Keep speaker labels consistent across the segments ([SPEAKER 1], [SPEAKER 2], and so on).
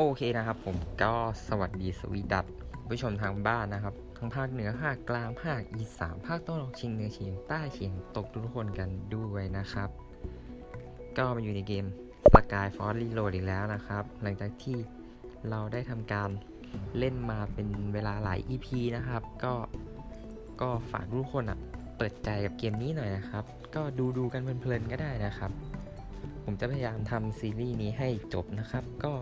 [SPEAKER 1] โอเคนะครับผมก็สวัสดีสวีดัตผู้ชมทางบ้านนะครับ ทั้งภาคเหนือภาคกลางภาคอีสานภาคตะวันออกเฉียงเหนือเฉียงใต้เฉียงตกทุกคนกันด้วยนะครับ ก็มาอยู่ในเกม Sky Force Reload อีกแล้วนะครับ หลังจากที่เราได้ทำการเล่นมาเป็นเวลาหลาย EP นะครับ ก็ก็ฝากทุกคนอะเปิดใจกับเกมนี้หน่อยนะครับ ก็ดูดูกันเพลินๆก็ได้นะครับ ผมจะพยายามทำซีรีส์นี้ให้จบนะครับ ก็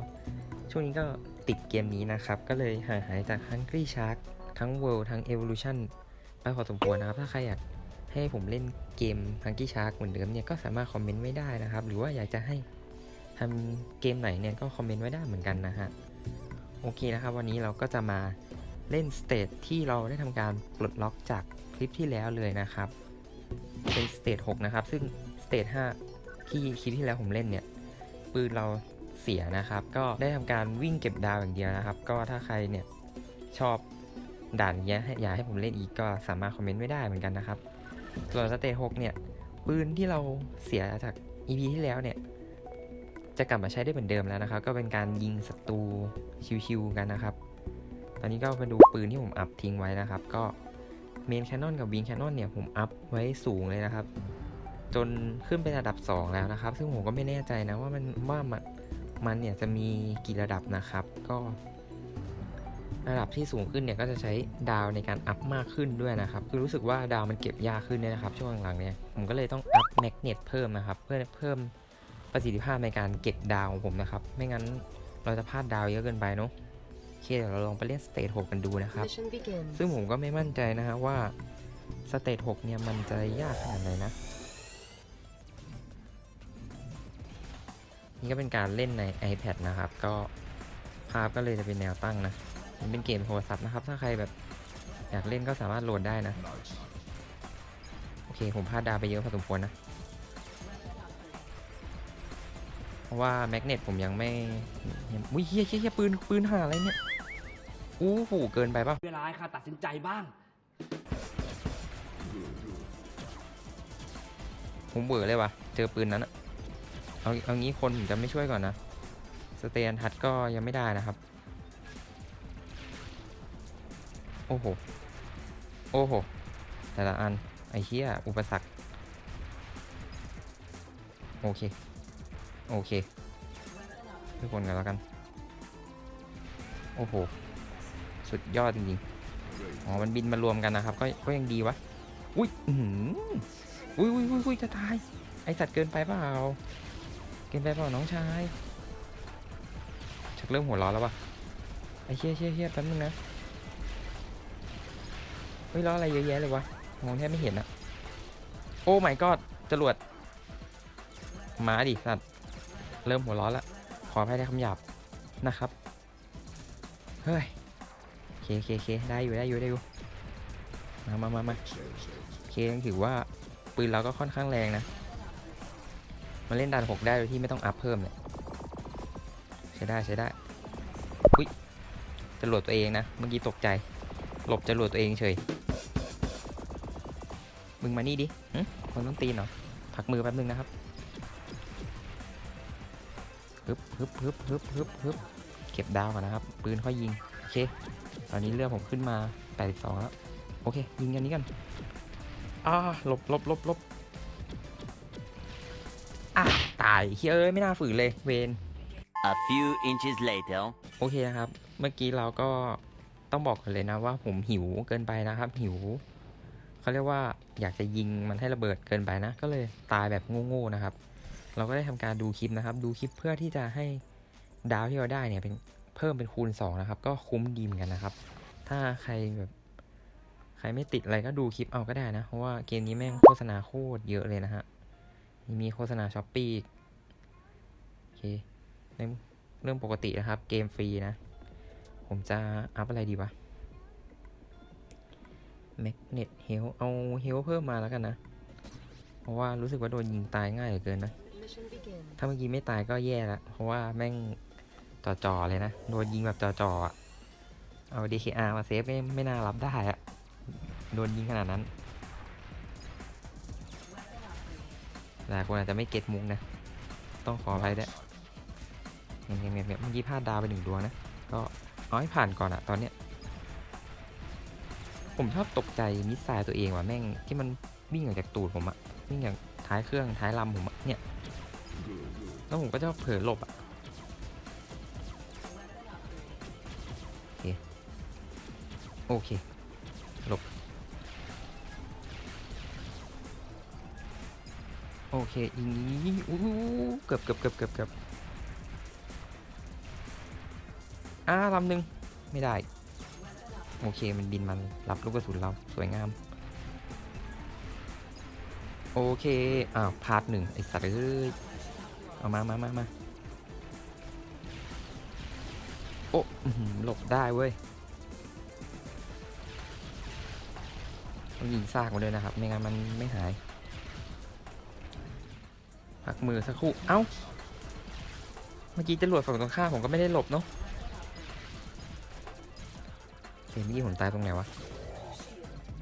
[SPEAKER 1] ช่วงนี้ก็ติดเกมนี้นะครับ ก็เลยห่างหายจาก Hungry Shark ทั้ง World ทั้ง Evolution ไปพอสมควรนะครับ ถ้าใครอยากให้ผมเล่นเกม Hungry Shark เหมือนเดิมเนี่ยก็สามารถคอมเมนต์ไว้ได้นะครับ หรือว่าอยากจะให้ทำเกมไหนเนี่ยก็คอมเมนต์ไว้ได้เหมือนกันนะฮะ โอเคนะครับ วันนี้เราก็จะมาเล่นสเตจที่เราได้ทำการปลดล็อกจากคลิปที่แล้วเลยนะครับ เป็นสเตจ6นะครับ ซึ่งสเตจ5ที่คลิปที่แล้วผมเล่นเนี่ย ปืนเรา เสียนะครับ ก็ได้ทำการวิ่งเก็บดาวอย่างเดียวนะครับ ก็ถ้าใครเนี่ยชอบด่านเนี้ยอยากให้ผมเล่นอีกก็สามารถคอมเมนต์ไว้ได้เหมือนกันนะครับ ส่วนสเตจ6เนี่ยปืนที่เราเสียจาก EP ที่แล้วเนี่ยจะกลับมาใช้ได้เหมือนเดิมแล้วนะครับ ก็เป็นการยิงศัตรูชิวๆกันนะครับ ตอนนี้ก็มาดูปืนที่ผมอัพทิ้งไว้นะครับ ก็เมนแคนนอนกับวิงแคนนอนเนี่ยผมอัพไว้สูงเลยนะครับ จนขึ้นเป็นระดับ 2 แล้วนะครับ ซึ่งผมก็ไม่แน่ใจนะว่ามันว่ามัน มันเนี่ยจะมีกี่ระดับนะครับ ก็ระดับที่สูงขึ้นเนี่ยก็จะใช้ดาวในการอัพมากขึ้นด้วยนะครับ คือรู้สึกว่าดาวมันเก็บยากขึ้นเนี่ยนะครับ ช่วงหลังๆเนี่ยผมก็เลยต้องอัพแมกเนตเพิ่มนะครับ เพื่อเพิ่มประสิทธิภาพในการเก็บดาวของผมนะครับ ไม่งั้นเราจะพลาดดาวเยอะเกินไปเนาะโอเคเดี๋ยวเราลองไปเล่นสเตจ6กันดูนะครับ
[SPEAKER 2] Mission begins.
[SPEAKER 1] ซึ่งผมก็ไม่มั่นใจนะฮะว่าสเตจ6เนี่ยมันจะยากขนาดไหนนะ นี่ก็เป็นการเล่นใน iPad นะครับ ก็ภาพก็เลยจะเป็นแนวตั้งนะมันเป็นเกมโทรศัพท์นะครับ ถ้าใครแบบอยากเล่นก็สามารถโหลดได้นะ โอเค ผมพลาดดาวไปเยอะพอสมควรนะ เพราะว่าแมกเนตผมยังไม่ยังอุ้ยเฮียเฮียเฮียปืน ปืนหาอะไรเนี่ย อู้หูเกินไปป่ะ
[SPEAKER 3] เวลาให้ข้าตัดสินใจบ้าง
[SPEAKER 1] ผมเบื่อเลยว่ะเจอปืนนั้นอะ เอาเอางี้คนผมจะไม่ช่วยก่อนนะ สเตียนทัดก็ยังไม่ได้นะครับ โอ้โห โอ้โห แต่ละอัน ไอ้เหี้ย อุปสรรค โอเค โอเคทุกคนกันแล้วกัน โอ้โห สุดยอดจริงๆ อ๋อ มันบินมารวมกันนะครับ ก็ก็ยังดีวะ อุ้ย อื้อหืออุ้ยอุ้ยอุ้ยอุ้ยจะตาย ไอสัตว์เกินไปเปล่า เกินไปเปล่าน้องชายชักเริ่มหัวร้อนแล้ววะไอเชี่ยเชี่ยเชี่ยแป๊บนึงนะเฮ้ยล้ออะไรเยอะแยะเลยวะมองแทบไม่เห็นอะโอ้ my god จรวดมาดิสัตว์เริ่มหัวร้อนละขออภัยในคำหยาบนะครับเฮ้ยเคเคเคได้อยู่ได้อยู่ได้อยู่มามามามาเคยถือว่าปืนเราก็ค่อนข้างแรงนะ มาเล่นด่านหกได้โดยที่ไม่ต้องอัพเพิ่มเนี่ยใช้ได้ใช้ได้อุ้ยจรวดตัวเองนะ เมื่อกี้ตกใจ หลบจรวดตัวเองเฉย มึงมานี่ดิหึคนต้องตีนเหรอผักมือแป๊บนึงนะครับฮึบฮึบฮึบฮึบฮึบฮึบเก็บดาวก่อนนะครับ ปืนค่อยยิง โอเค ตอนนี้เรือผมขึ้นมา 82 แล้ว โอเค ยิงกันนี้กันอ่าหลบหลบหลบหลบายเฮ้ยไม่น่าฝืนเลยเวน
[SPEAKER 4] A few inches later.
[SPEAKER 1] โอเคนะครับ เมื่อกี้เราก็ต้องบอกกันเลยนะว่าผมหิวเกินไปนะครับ หิวเขาเรียกว่าอยากจะยิงมันให้ระเบิดเกินไปนะ ก็เลยตายแบบโง่ๆนะครับ เราก็ได้ทำการดูคลิปนะครับ ดูคลิปเพื่อที่จะให้ดาวที่เราได้เนี่ยเป็นเพิ่มเป็นคูณ 2 นะครับ ก็คุ้มดีเหมือนกันนะครับ ถ้าใครแบบใครไม่ติดอะไรก็ดูคลิปเอาก็ได้นะ เพราะว่าเกมนี้แม่งโฆษณาโคตรเยอะเลยนะฮะมีโฆษณาช้อปปี้โอ เคในเรื่องปกตินะครับ เกมฟรีนะ ผมจะอัพอะไรดีวะ Magnet h e l เอา h e l เพิ่มมาแล้วกันนะ เพราะว่ารู้สึกว่าโดนยิงตายง่ายเหลือเกินนะ
[SPEAKER 2] Mission begins.
[SPEAKER 1] ถ้าเมื่อกี้ไม่ตายก็แย่ละ เพราะว่าแม่งจ่อๆเลยนะ โดนยิงแบบจ่อๆอะเอา DKR มาเซฟไม่ไม่น่ารับได้อะโดนยิงขนาดนั้นหลายคนอาจจะไม่เก็ตมุกนะ ต้องขออภัยด้วย เนี่ยเนี่ยเนี่ยเมื่อกี้พลาดดาวไปหนึ่งดวงนะ ก็เอาให้ผ่านก่อนอะตอนเนี้ย ผมชอบตกใจมิสไซล์ตัวเองว่ะแม่งที่มันวิ่งออกจากตูดผมอะวิ่งอย่างท้ายเครื่องท้ายลำผมอะเนี่ย แล้วผมก็จะเผลอหลบอะโอเคโอเคหลบโอเคอีนี้อู้เกือบเกือบเกือบเกือบเกือบ อ่าลำหนึ่งไม่ได้ โอเคมันบินมันรับลูกกระสุนเราสวยงาม โอเค อ้าวพาร์ทหนึ่งไอสัตว์เอ้ยเอามามามามาโอ้หือหลบได้เว้ยต้องยิงซากมาเลยนะครับ ไม่งั้นมันไม่หาย พักมือสักครู่ เอ้า เมื่อกี้จรวดฝั่งตรงข้ามผมก็ไม่ได้หลบเนาะ เกมนี้ผมตายตรงไหนวะ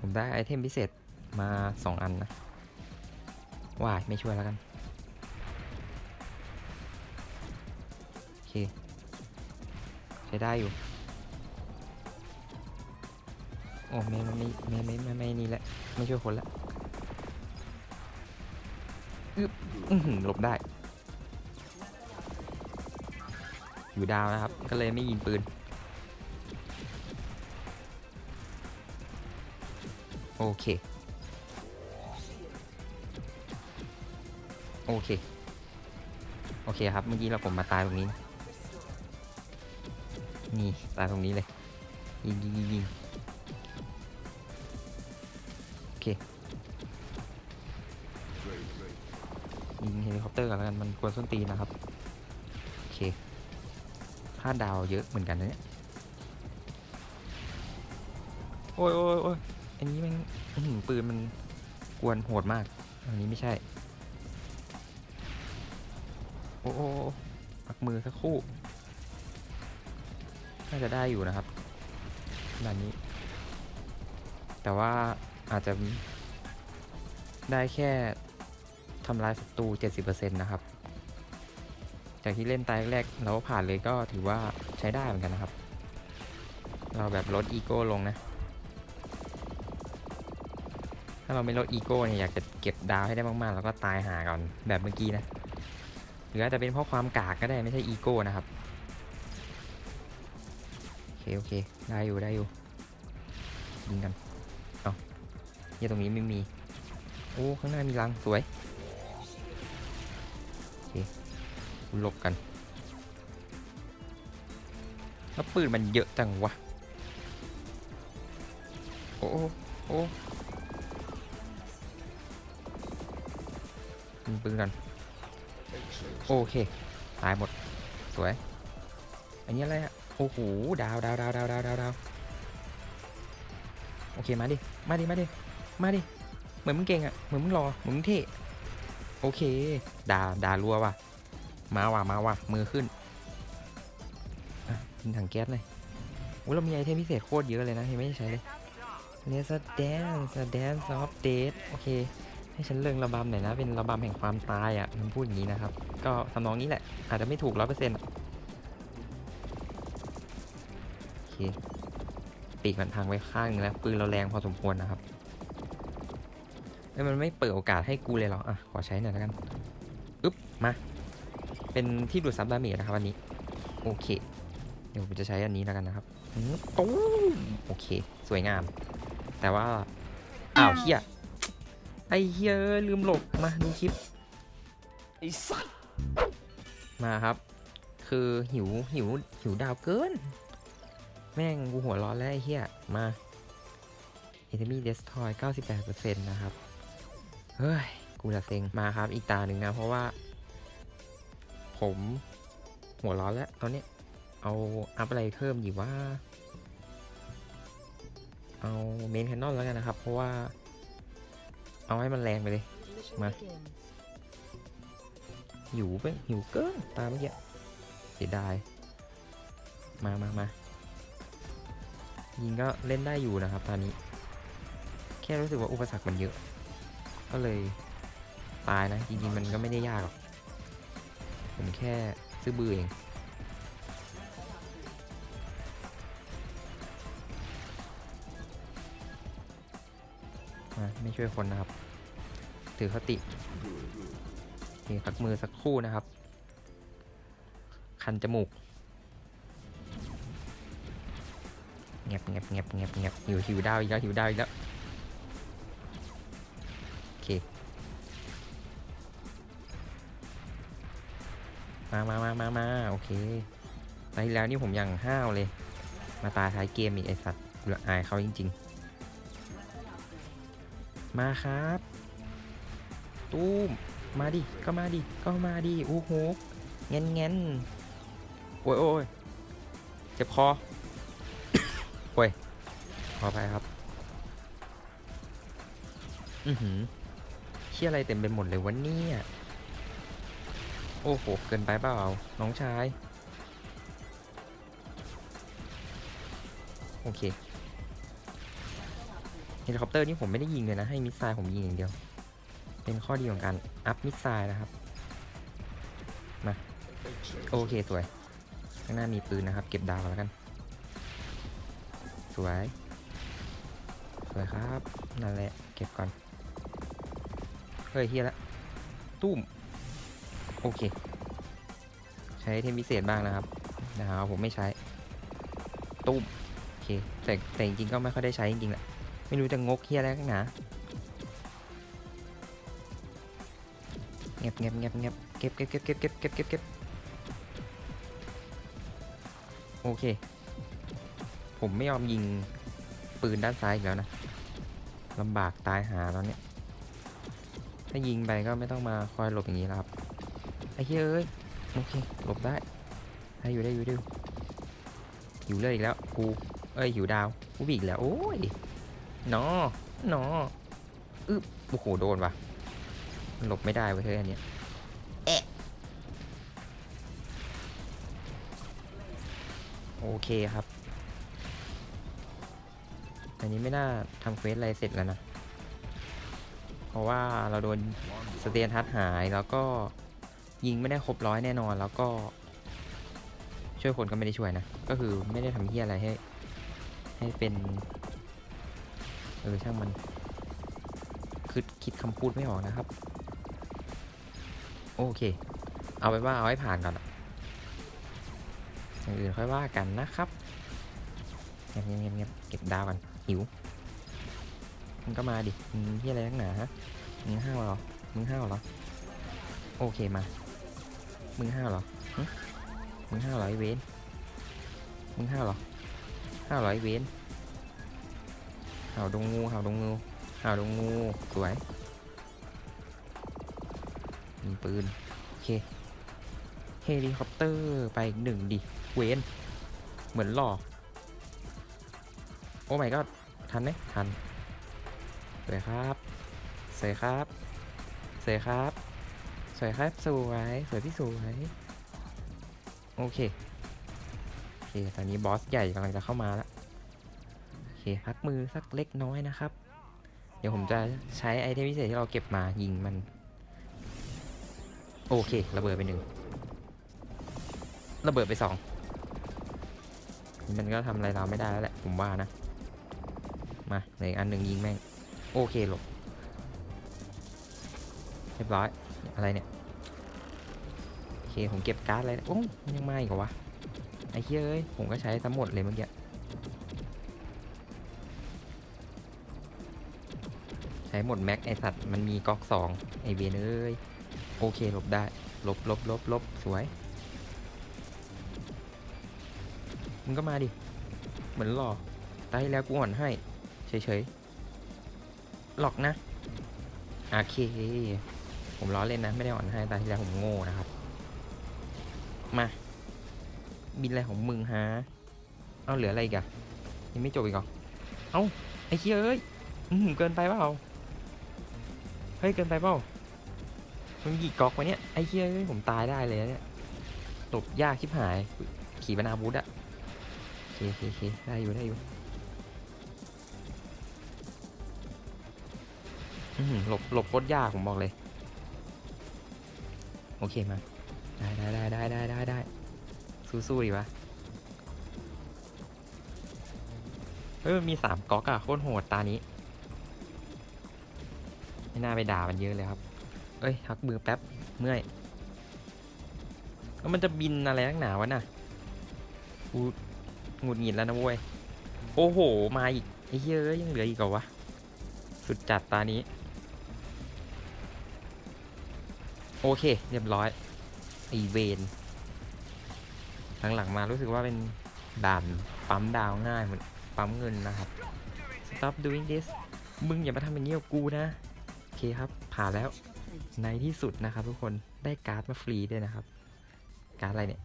[SPEAKER 1] ผมได้ไอเทมพิเศษมาสองอันนะว่ายไม่ช่วยแล้วกันโอเคใช้ได้อยู่ โอ้ไม่ไม่ไม่ไม่ไม่ไม่นี่แหละไม่ช่วยคนละอึบหลบได้ อยู่ดาวนะครับ ก็เลยไม่ยิงปืน อเค โอเค โอเคครับ เมื่อกี้เราผมมาตายตรงนี้ นี่ ตายตรงนี้เลยยิงยิงยิงยิงโอเคยิงเฮลิคอปเตอร์กันแล้วกันมันควรส้นตีนนะครับ โอเคพลาดดาวเยอะเหมือนกันนะเนี่ย โอ้ยโอ้ยโอ้ย อันนี้แมันอื้อหือปืนมันกวนโหดมาก อันนี้ไม่ใช่ โอ้โอ้โอ้ปักมือสักคู่ น่าจะได้อยู่นะครับขนาดนี้ แต่ว่าอาจจะได้แค่ทำลายศัตรู 70%นะครับ จากที่เล่นตายแรกๆเราผ่านเลยก็ถือว่าใช้ได้เหมือนกันนะครับ เราแบบลดอีโก้ลงนะ ถ้าเราไม่ลดอีโก้เนี่ยอยากจะเก็บดาวให้ได้มากๆ แล้วก็ตายหาก่อนแบบเมื่อกี้นะหรืออาจจะเป็นเพราะความกากก็ได้ไม่ใช่อีโก้นะครับโอเคโอเคได้อยู่ได้อยู่ยิงกันเอาเฮียตรงนี้ไม่มีโอ้ข้างหน้ามีรังสวยโอเคหลบกันแล้วปืนมันเยอะจังวะโอ้โอ้ ยิงปืนกันโอเคตายหมดสวย อันนี้อะไรอะโอ้โหดาวดาวดาวดาวดาวดาวดาวโอเคมาดิมาดิมาดิมาดิเหมือนมึงเก่งอะเหมือนมึงรอเหมือนมึงเท่โอเคดาดารัวว่ะมาว่ะมาว่ะมือขึ้นอะยิงถังแก๊สเลยโอ้เรามีไอเทมพิเศษโคตรเยอะเลยนะยังไม่ได้ใช้เลยเนสแดนสแดนซอฟเดทโอเค ให้ฉันเลิงระบำหน่อยนะ เป็นระบำแห่งความตายอะมันพูดอย่างนี้นะครับ ก็ทำนองนี้แหละ อาจจะไม่ถูกร้อยเปอร์เซ็นต์โอเคปีกมันพังไปข้างนึงแล้วปืนเราแรงพอสมควรนะครับแล้วมันไม่เปิดโอกาสให้กูเลยเหรอ อะ ขอใช้หน่อยแล้วกัน อึ๊บ มา เป็นที่ดูดซับดาเมจนะครับอันนี้ โอเค เดี๋ยวผมจะใช้อันนี้แล้วกันนะครับตู้โอเค สวยงาม แต่ว่า อ้าวเฮีย ไอ้เฮียลืมหลบมาดูคลิป
[SPEAKER 4] ไอ้สัตว์
[SPEAKER 1] มาครับ คือหิวหิวหิวดาวเกิน แม่งกูหัวร้อนแล้วไอ้เหี้ยมา enemy destroy 98%นะครับ เฮ้ย กูจะเซ็งมาครับอีกตาหนึ่งนะ เพราะว่า ผมหัวร้อนแล้วตอนนี้เอาอัพอะไรเพิ่มดีว่า เอาเมนแคนนอนแล้วกันนะครับ เพราะว่า เอาให้มันแรงไปเลย
[SPEAKER 2] มา
[SPEAKER 1] หิวไปหิวเกินตาเมื่อกี้เสียดาย มามามายิงก็เล่นได้อยู่นะครับตอนนี้ แค่รู้สึกว่าอุปสรรคมันเยอะ ก็เลยตายนะ จริงๆมันก็ไม่ได้ยากหรอก ผมแค่ซื้อบือเอง ไม่ช่วยคนนะครับ ถือคติโอเคพักมือสักคู่นะครับ คันจมูกเงียบเงียบเงียบเงียบเงียบหิวหิวดาวอีกแล้วหิวดาวอีกแล้วโอเคมามามามามาโอเคไปแล้วนี่ผมยังห้าวเลย มาตายท้ายเกมอีกไอสัตว์เหลืออายเขาจริง ๆ มาครับ ตู้มมาดิ ก็มาดิ ก็มาดิโอ้โหเงี้ยเงี้ยโอ้ยโอ้ยเจ็บคอโอ้ยขอไปครับ อือหือเชี่ยอะไรเต็มไปหมดเลยวะเนี่ย โอ้โห เกินไปเปล่า น้องชาย โอเค เฮลิคอปเตอร์นี่ผมไม่ได้ยิงเลยนะ ให้มิสไซล์ผมยิงอย่างเดียว เป็นข้อดีของการอัพมิสไซล์นะครับ มา โอเค สวย ข้างหน้ามีปืนนะครับ เก็บดาวแล้วกัน สวย สวยครับ นั่นแหละ เก็บก่อน เฮ้ยเฮียละ ตุ้ม โอเค ใช้เทมพิเศษบ้างนะครับนะครับผมไม่ใช้ ตุ้ม โอเค แต่แต่จริงๆก็ไม่ค่อยได้ใช้จริงๆแหละ ไม่รู้จะงกเฮียอะไรกันนาเงียบเงียบเงียบเงียบเก็บเก็บเก็บเก็บเก็บเก็บเก็บเก็บโอเค ผมไม่ยอมยิงปืนด้านซ้ายอีกแล้วนะลำบากตายหาตอนเนี้ยถ้ายิงไปก็ไม่ต้องมาคอยหลบอย่างนี้แล้วครับ ไอ้เฮ้ยเอ้ย โอเค หลบได้ได้อยู่ได้อยู่ได้อยู่เลยอีกแล้ว กู เอ้ยหิวดาว กูบีอีกแล้ว โอ้ย นอหนออึ๊บโอ้โหโดนว่ะมันหลบไม่ได้เว้ยเฮ้ยอันเนี้ยแอะโอเคครับ อันนี้ไม่น่าทำเควสอะไรเสร็จแล้วนะ เพราะว่าเราโดนสเตียนทัดหายแล้วก็ยิงไม่ได้ครบร้อยแน่นอนแล้วก็ ช่วยคนก็ไม่ได้ช่วยนะ ก็คือไม่ได้ทำเฮี้ยอะไรให้ ให้เป็น เออช่างมันคือคิดคำพูดไม่ออกนะครับ โอเค เอาไปว่าเอาให้ผ่านก่อนอย่างอื่นค่อยว่ากันนะครับเงียบเงียบเงียบเก็บดาวกันหิวมึงก็มาดิมึงที่อะไรนักหนาฮะมึงห้าวเหรอมึงห้าวเหรอโอเคมา มึงห้าวเหรอมึงห้าวเหรอไอเวนมึงห้าวเหรอห้าวเหรอไอเวน ห่าดงงูห่าดงงูห่าดงงูสวยมีปืน โอเค เฮลิคอปเตอร์ไปอีกหนึ่งดิ เวนเหมือนหล่อ โอ้ไม่ก็ทันไหมทันสวยครับสวยครับสวยครับสวยครับสวยสวยพี่สวยโอเค โอเค ตอนนี้บอสใหญ่กำลังจะเข้ามาแล้ว เคพักมือสักเล็กน้อยนะครับ เดี๋ยวผมจะใช้ไอเทมพิเศษที่เราเก็บมายิงมัน โอเค ระเบิดไปหนึ่งระเบิดไปสองมันก็ทำอะไรเราไม่ได้แล้วแหละ ผมว่านะ มาเหลืออีกอันหนึ่งยิงแม่ง โอเคหลบเรียบร้อยอะไรเนี่ยโอเคผมเก็บการ์ดอะไรโอ้ยมันยังไม่อีกเหรอวะไอ้เหี้ยเอ้ยผมก็ใช้ทั้งหมดเลยเมื่อกี้ ช้หมดแม็กไอสัตว์มันมีก๊อกสองไอเวนเอ้ยโอเคหลบได้หลบหลบหลบหลบสวย มึงก็มาดิ เหมือนหลอกตายแล้วกูอ่อนให้เฉยๆ หลอกนะโอเค ผมล้อเล่นนะ ไม่ได้อ่อนให้ตาที่แล้วผมโง่นะครับ มา บินอะไรของมึงฮะ เอาเหลืออะไรกอะยังไม่จบอีกเหรอ เอาไอ้เคียเอ้ยอื้อหือเกินไปเปล่า เฮ้ยเกินไปเปล่ามันกี่ก๊อกวะเนี่ยไอ้เคียเอ้ยผมตายได้เลยเนี่ยตบยากชิบหาย ขี่บรรณาบุธอะโอเคโอเคเคได้อยู่ได้อยู่หลบหลบโคตรยากผมบอกเลย โอเคมา ได้ได้ได้ได้ได้ได้ได้สู้ๆดีวะเฮ้ยมันมีสามก๊อกอะโคตรโหดตานี้ ไม่น่าไปด่ามันเยอะเลยครับ เอ้ยพักมือแป๊บ เมื่อย แล้วมันจะบินอะไรนักหนาวะน่ะกูหงุดหงิดแล้วนะเว้ย โอ้โห มาอีกไอ้เยอะยังเหลืออีกเหรอวะ สุดจัดตานี้ โอเค เรียบร้อยไอเวนหลังๆมารู้สึกว่าเป็นด่านปั๊มดาวง่ายเหมือนปั๊มเงินนะครับ stop doing this มึงอย่ามาทำอย่างนี้กับกูนะ เคครับ ผ่านแล้ว ในที่สุดนะครับทุกคน ได้การ์ดมาฟรีด้วยนะครับ การ์ดอะไรเนี่ย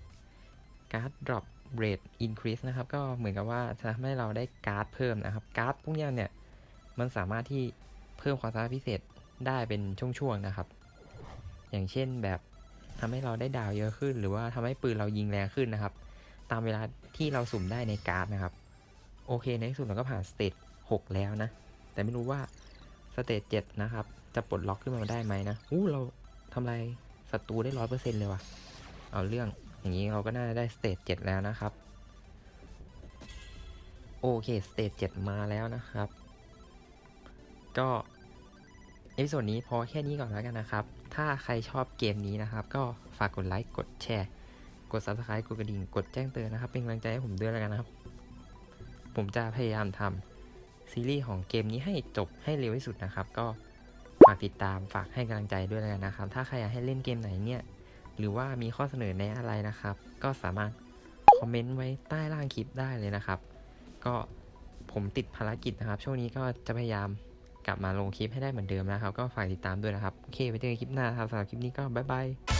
[SPEAKER 1] การ์ด drop rate increase นะครับ ก็เหมือนกับว่าจะทำให้เราได้การ์ดเพิ่มนะครับ การ์ดพวกนี้เนี่ย มันสามารถที่เพิ่มความสามารถพิเศษได้เป็นช่วงๆนะครับ อย่างเช่นแบบทำให้เราได้ดาวเยอะขึ้น หรือว่าทำให้ปืนเรายิงแรงขึ้นนะครับ ตามเวลาที่เราสุ่มได้ในการ์ดนะครับ โอเคในที่สุดเราก็ผ่านสเตจ6แล้วนะ แต่ไม่รู้ว่าสเตจ7นะครับ จะปลดล็อกขึ้นมาได้ไหมนะอู้เราทำลายศัตรูได้ร้อยเปอร์เซ็นต์เลยว่ะ เอาเรื่องอย่างนี้เราก็น่าจะได้สเตจ7แล้วนะครับ โอเคสเตจ7มาแล้วนะครับ ก็เอพิโซดนี้พอแค่นี้ก่อนแล้วกันนะครับ ถ้าใครชอบเกมนี้นะครับ ก็ฝากกดไลค์กดแชร์ กด subscribe กดกระดิ่ง กดแจ้งเตือนนะครับ เป็นกำลังใจให้ผมด้วยแล้วกันนะครับ ผมจะพยายามทำซีรีส์ของเกมนี้ให้จบให้เร็วที่สุดนะครับ ก็ ฝากติดตามฝากให้กำลังใจด้วยแล้วกันนะครับ ถ้าใครอยากให้เล่นเกมไหนเนี่ย หรือว่ามีข้อเสนอแนะอะไรนะครับ ก็สามารถคอมเมนต์ไว้ใต้ล่างคลิปได้เลยนะครับ ก็ผมติดภารกิจนะครับ ช่วงนี้ก็จะพยายามกลับมาลงคลิปให้ได้เหมือนเดิมนะครับ ก็ฝากติดตามด้วยนะครับ โอเค ไปเจอกันคลิปหน้าครับสำหรับคลิปนี้ก็บ๊ายบาย